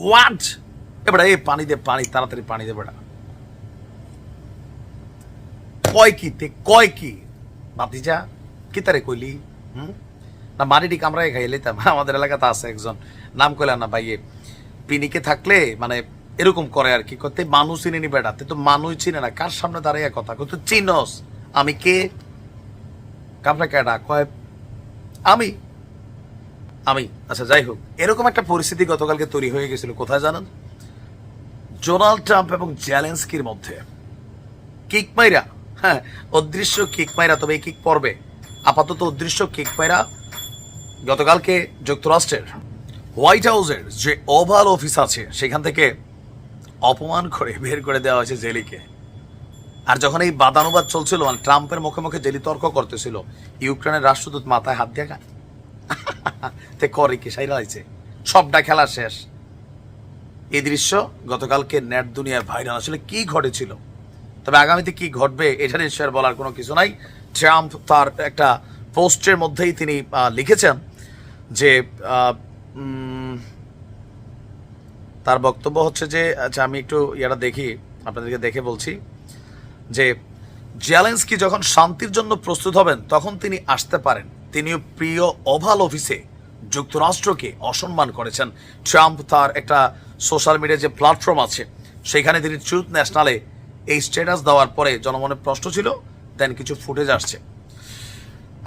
What এবারে, এই পানি দে, পানি, তাড়াতাড়ি পানি দে বেটা। কয় কি তে, কয় কি? ভাতিজা, কি তারে কইলি? হুম? না, মারিডি কামড়ায় খাইলে তা আমাদের এলাকাতে আছে একজন। নাম কইলা না ভাইয়ে। পিনিকে থাকলে মানে এরকম করে আর কি। করতে মানুষ চিনে নি বেটা। তে মানুষ চিনে না। কার সামনে দাঁড়িয়ে কথা? কই তুই চিনস। আমি কে? কামড়া কেডা কয়, আমি। আমি আচ্ছা যাই হোক। এরকম একটা পরিস্থিতি গতকালকে তৈরি হয়ে গেছিল, কোথায় জানেন? ডোনাল্ড ট্রাম্প এবং জ্যালেন্সকির মধ্যে। কিক মাইরা হ্যাঁ অদৃশ্য কিক মাইরা, তবে কিক পর্বে আপাতত অদৃশ্য কিক মাইরা গতকালকে যুক্তরাষ্ট্রের হোয়াইট হাউসের যে ওভাল অফিস আছে, সেখান থেকে অপমান করে বের করে দেওয়া হয়েছে জেলিকে। আর যখন এই বাদানুবাদ চলছিল মানে ট্রাম্পের মুখে মুখে জেলি তর্ক করতেছিল, ইউক্রেনের রাষ্ট্রদূত মাথায় হাত দিয়ে তে করে কি, সাইরা হয়েছে সবটা খেলা শেষ। এই দৃশ্য গতকালকে নেট দুনিয়ায় ভাইরাল। আসলে কি ঘটেছিল? তবে আগামীতে কি ঘটবে, এটা নিশ্চয় বলার কোনো কিছু নাই। ট্রাম্প তার একটা পোস্টের মধ্যেই তিনি লিখেছেন যে তার বক্তব্য হচ্ছে যে আচ্ছা আমি একটু ইয়াটা দেখি, আপনাদেরকে দেখে বলছি যে, জেলেন্সকি যখন শান্তির জন্য প্রস্তুত হবেন, তখন তিনি আসতে পারেন। তিনিও প্রিয় ওভাল অফিসে যুক্তরাষ্ট্রকে অসম্মান করেছেন। ট্রাম্প তার একটা সোশ্যাল মিডিয়া যে প্ল্যাটফর্ম আছে, সেখানে তিনি ট্রুথ ন্যাশনালে এই স্ট্যাটাস দেওয়ার পরে জনমনের প্রশ্ন ছিল, দেন কিছু ফুটেজ আসছে।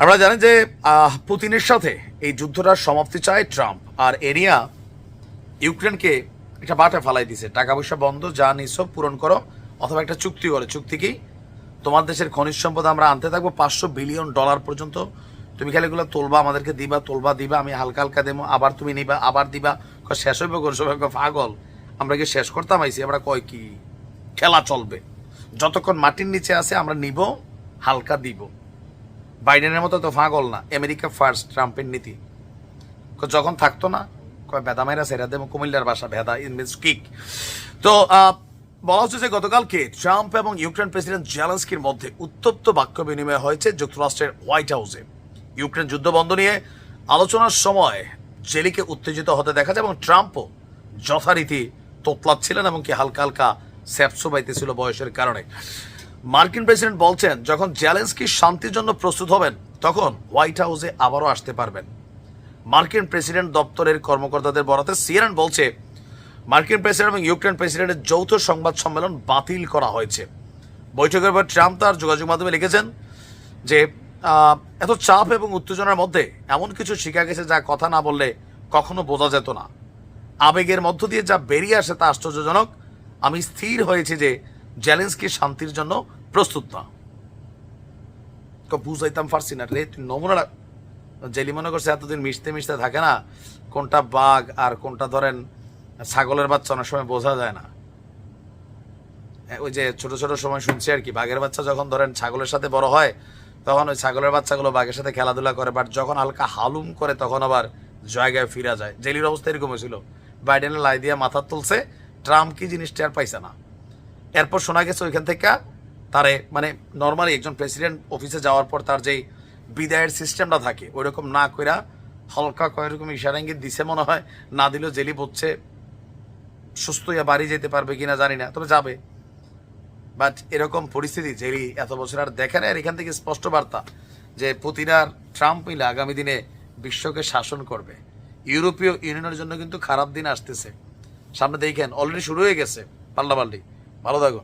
আমরা জানেন যে পুতিনের সাথে এই যুদ্ধটার সমাপ্তি চায় ট্রাম্প, আর এরিয়া ইউক্রেনকে একটা বাটা ফালাই দিছে টাকা পয়সা বন্ধ, যা নিঃস পূরণ করো, অথবা একটা চুক্তি করো। চুক্তি কি? তোমার দেশের খনিজ সম্পদ আমরা আনতে থাকব পাঁচশো বিলিয়ন ডলার পর্যন্ত তুমি খালি এগুলো তোলবা, আমাদেরকে দিবা, তোলবা, দিবা, আমি হালকা হালকা দেবো, আবার তুমি নিবা, আবার দিবা। কয়, শেষ হইবে করছ পাগল। আমরা কি শেষ করতাম আইসি আমরা কয় কি? খেলা চলবে। যতক্ষণ মাটির নিচে আছে, আমরা নিব, হালকা দিব। বাইডেনের মতো তো ফাগল না। আমেরিকা ফার্স্ট, ট্রাম্পের নীতি। যখন থাকতো না, কয় বেদা মাইরা সেরা দেবো, কুমিল্লার বাসা, ভেদা ইন মিনস কিক তো বলা হচ্ছে যে গতকালকে ট্রাম্প এবং ইউক্রেন প্রেসিডেন্ট জেলেন্সকির মধ্যে উত্তপ্ত বাক্য বিনিময় হয়েছে যুক্তরাষ্ট্রের হোয়াইট হাউসে। ইউক্রেন যুদ্ধ বন্ধ নিয়ে আলোচনার সময় জেলিকে উত্তেজিত হতে দেখা যায় এবং ট্রাম্পও যথারীতি তোতলাচ্ছিলেন এবং কি হালকা হালকা স্যাপসো বাইতেছিল বয়সের কারণে। মার্কিন প্রেসিডেন্ট বলছেন, যখন জেলেন্সকি শান্তির জন্য প্রস্তুত হবেন, তখন হোয়াইট হাউসে আবারও আসতে পারবেন। মার্কিন প্রেসিডেন্ট দপ্তরের কর্মকর্তাদের বরাতে সিএনএন বলছে, মার্কিন প্রেসিডেন্ট এবং ইউক্রেন প্রেসিডেন্টের যৌথ সংবাদ সম্মেলন বাতিল করা হয়েছে। বৈঠকের পর ট্রাম্প তার যোগাযোগ মাধ্যমে লিখেছেন যে এত চাপ এবং উত্তেজনার মধ্যে এমন কিছু শিখা গেছে যা কথা না বললে কখনো বোঝা যেত না। আবেগের মধ্য দিয়ে যা বেরিয়ে আসে তা আশ্চর্যজনক। আমি স্থির হয়েছে যে জ্যালেন্সকি শান্তির জন্য প্রস্তুত না। বুঝাইতাম পারছি না। রে নমুনা জেলি মনে করছে এতদিন মিশতে মিশতে থাকে না। কোনটা বাঘ আর কোনটা ধরেন ছাগলের বাচ্চা অনেক সময় বোঝা যায় না। ওই যে ছোট ছোট সময় শুনছি আর কি, বাঘের বাচ্চা যখন ধরেন ছাগলের সাথে বড় হয় তখন ওই ছাগলের বাচ্চাগুলো বাঘের সাথে খেলাধুলা করে বাট যখন হালকা হালুম করে তখন আবার জায়গায় ফিরা যায়। জেলির অবস্থা এরকম হয়েছিল। বাইডেনের লাই দিয়ে মাথা তুলছে, ট্রাম্প কি জিনিসটা আর পাইছে না। এরপর শোনা গেছে ওইখান থেকে তারে মানে নর্মালি একজন প্রেসিডেন্ট অফিসে যাওয়ার পর তার যেই বিদায়ের সিস্টেমটা থাকে, ওইরকম না কইরা হালকা কয়েরকম ইশারা ইঙ্গিত দিছে মনে হয়। না দিলেও জেলি বলছে সুস্থ হইয়া বাড়ি যেতে পারবে কিনা জানি না, তবে যাবে। বাট এরকম পরিস্থিতি যেই এত বছর আর দেখে না আর এখান থেকে স্পষ্ট বার্তা যে পুতিন আর ট্রাম্প মিলে আগামী দিনে বিশ্বকে শাসন করবে। ইউরোপীয় ইউনিয়নের জন্য কিন্তু খারাপ দিন আসতেছে। সামনে দেখেন, অলরেডি শুরু হয়ে গেছে। পাল্টাপাল্টি ভালো থাকুন।